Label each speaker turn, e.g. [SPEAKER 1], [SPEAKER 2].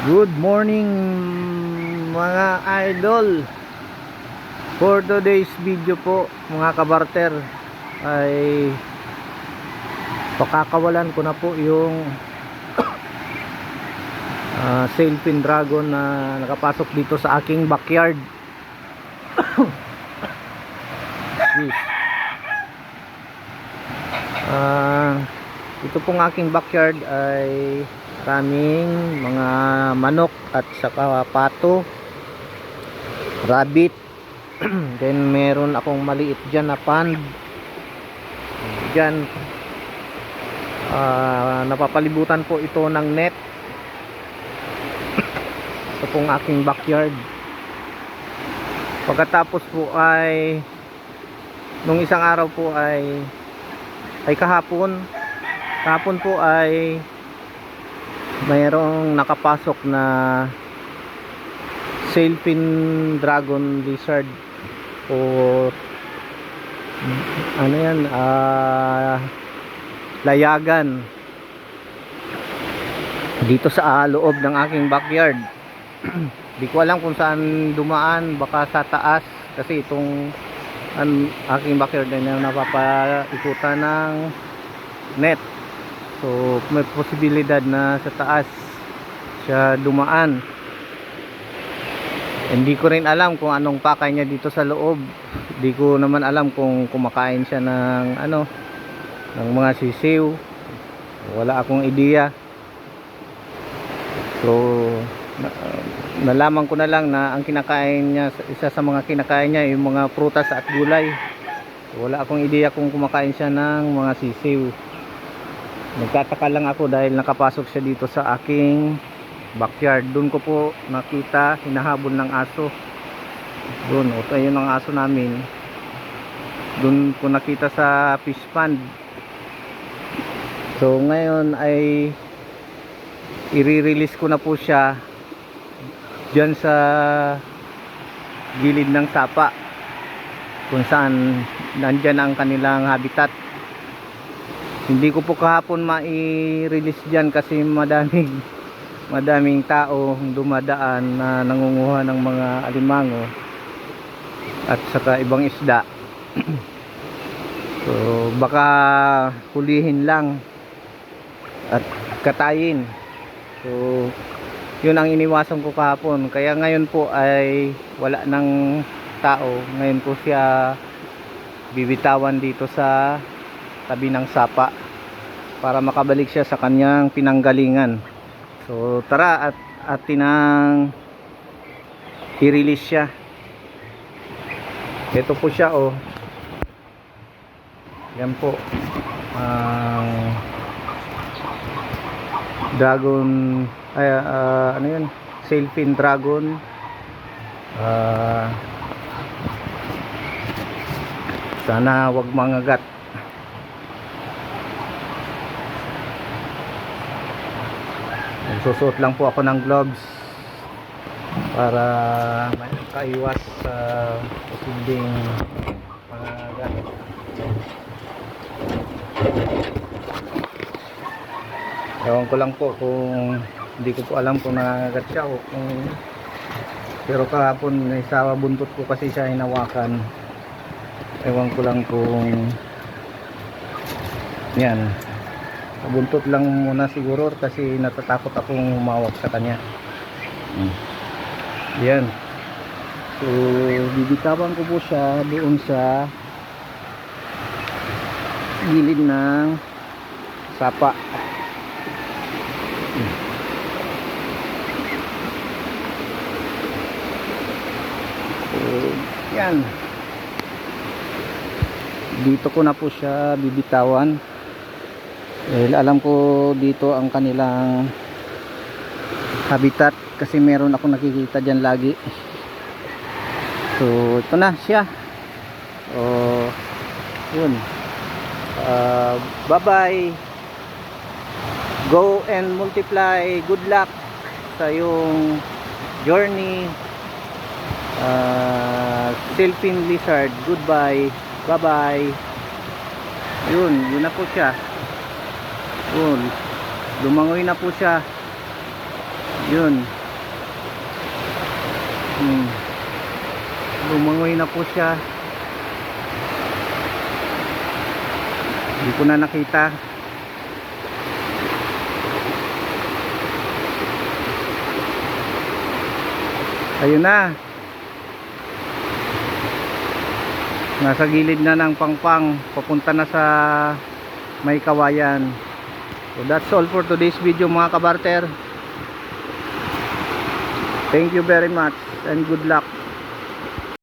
[SPEAKER 1] Good morning mga idol For today's video po mga kabarter ay pakakawalan ko na po yung uh, sailfin dragon na nakapasok dito sa aking backyard Yes. Ah, ito pong aking backyard ay kaming mga manok at saka pato rabbit. Then meron akong maliit dyan na pond. Dyan ah, napapalibutan po ito ng net. Ito pong aking backyard. Pagkatapos po ay nung isang araw po ay ay kahapon kahapon po ay mayroong nakapasok na sailfin dragon lizard o ano yan ah layagan. Dito sa ah, loob ng aking backyard. Di ko alam kung saan dumaan baka sa taas. Kasi itong ang aking backyard ay napapaikutan ng net So, may posibilidad na sa taas siya dumaan. Hindi ko rin alam kung anong pakay niya dito sa loob. Hindi ko naman alam kung kumakain siya ng ano ng mga sisiw. Wala akong ideya. So, na, nalaman ko na lang na ang kinakain niya isa sa mga kinakain niya yung mga prutas at gulay. Wala akong ideya kung kumakain siya ng mga sisiw nagtataka lang ako dahil nakapasok siya dito sa aking backyard. Doon ko po nakita hinahabol ng aso. Doon o yun ang aso namin. Doon ko nakita sa fish pond. So ngayon ay i-release ko na po siya dyan sa gilid ng sapa. Kung saan nandyan ang kanilang habitat hindi ko po kahapon mai-release dyan kasi madaming madaming tao dumadaan na nangunguha ng mga alimango at saka ibang isda. So baka hulihin lang at katayin. So yun ang iniwasan ko kahapon. Kaya ngayon po ay wala ng tao. Ngayon po siya bibitawan dito sa tabi ng sapa para makabalik siya sa kanyang pinanggalingan. So tara at atin ang i-release siya. Ito po siya oh. Yan po ang dragon ay ah, ano yun? Sailfin dragon. Ah, sana wag mangagat Nagsusuot lang po ako ng gloves para makaiwas sa posibleng mga. Ewan ko lang po kung hindi ko po alam kung nangangagat siya o kung pero kahapon may sawa buntot ko kasi siya hinawakan ewan ko lang kung yan buntot lang muna siguro kasi natatakot akong humawak sa kanya Hmm. yan so bibitawan ko po siya doon sa gilid ng sapa Hmm. so yan dito ko na po siya bibitawan dahil alam ko dito ang kanilang habitat kasi meron ako nakikita dyan lagi. So ito na siya. O yun. Uh, bye bye go and multiply. Good luck sa yung journey. Uh, Silpin Lizard. Goodbye. Bye bye yun yun na po siya yun lumangoy na po siya Yun. Hmm. Lumangoy na po siya. Hindi ko na nakita. Ayun na. Nasa gilid na ng pangpang. Papunta na sa may kawayan. So that's all for today's video mga kabarter. Thank you very much and good luck.